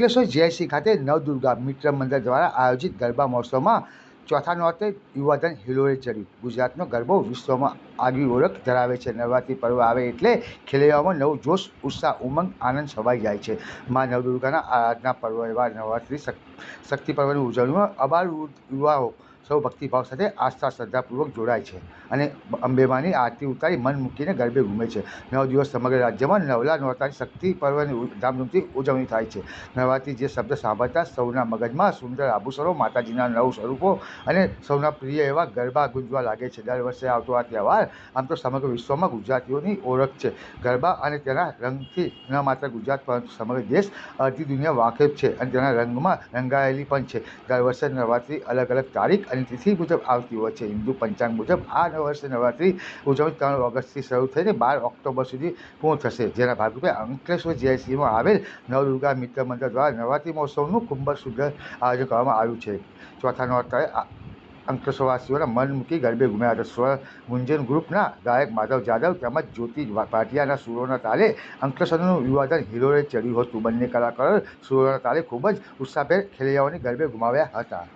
Ankleshwar GIC ખાતે નવદુર્ગા મિત્ર મંડળ દ્વારા આયોજિત ગરબા મહોત્સવમાં ચોથા નોરતે યુવાધન હિલોરે ચડ્યું ગુજરાતનો ગરબો વિશ્વમાં આગવી ઓળખ ધરાવે છે. નવરાત્રિ પર્વ આવે એટલે ખેલૈયાઓમાં નવો જોશ, ઉત્સાહ, ઉમંગ, આનંદ છવાઈ જાય છે. મા નવદુર્ગાના આરાધના પર્વ એવા નવરાત્રિ શક- શક્તિ પર્વની ઉજવણીમાં અબાલ યુવાઓ સૌ ભક્તિભાવ સાથે આસ્થા શ્રદ્ધાપૂર્વક જોડાય છે અને અંબેમાની આરતી ઉતારી મન મૂકીને ગરબે ઘૂમે છે. નવ દિવસ સમગ્ર રાજ્યમાં નવલા નોરતાની શક્તિ પર્વની ધામધૂમથી ઉજવણી થાય છે. નવરાત્રી જે શબ્દ સાંભળતા સૌના મગજમાં સુંદર આભૂષણો, માતાજીના નવ સ્વરૂપો અને સૌના પ્રિય એવા ગરબા ગુંજવા લાગે છે. દર વર્ષે આવતો આ તહેવાર આમ તો સમગ્ર વિશ્વમાં ગુજરાતીઓની ઓળખ છે. ગરબા અને તેના રંગથી ન માત્ર ગુજરાત પરંતુ સમગ્ર દેશ અડધી દુનિયા વાકેફ છે અને તેના રંગમાં રંગાયેલી પણ છે. દર વર્ષે નવરાત્રિ અલગ અલગ તારીખ અને તિથિ મુજબ આવતી હોય છે. હિન્દુ પંચાંગ મુજબ આ નવ વર્ષે નવરાત્રિ ઉજવણી ત્રણ ઓગસ્ટથી શરૂ થઈને બાર ઓક્ટોબર સુધી પૂર્ણ થશે. જેના ભાગરૂપે અંકલેશ્વર જીઆઈસીમાં આવેલ નવદુર્ગા મિત્ર મંડળ દ્વારા નવરાત્રિ મહોત્સવનું ખૂબ સુંદર આયોજન કરવામાં આવ્યું છે. ચોથા નોરતાએ અંકલેશ્વરવાસીઓના મન મૂકી ગરબે ઘૂમ્યા. હતા સ્વર ગુંજન ગ્રુપના ગાયક માધવ જાદવ તેમજ જ્યોતિ ભાટિયાના સુરોના તાલે અંકલેશ્વરનું યુવાધન હિરોએ ચડ્યું હતું. બંને કલાકારો સુરોના તાલે ખૂબ જ ઉત્સાહભેર ખેલૈયાઓને ગરબે ઘુમાવ્યા હતા.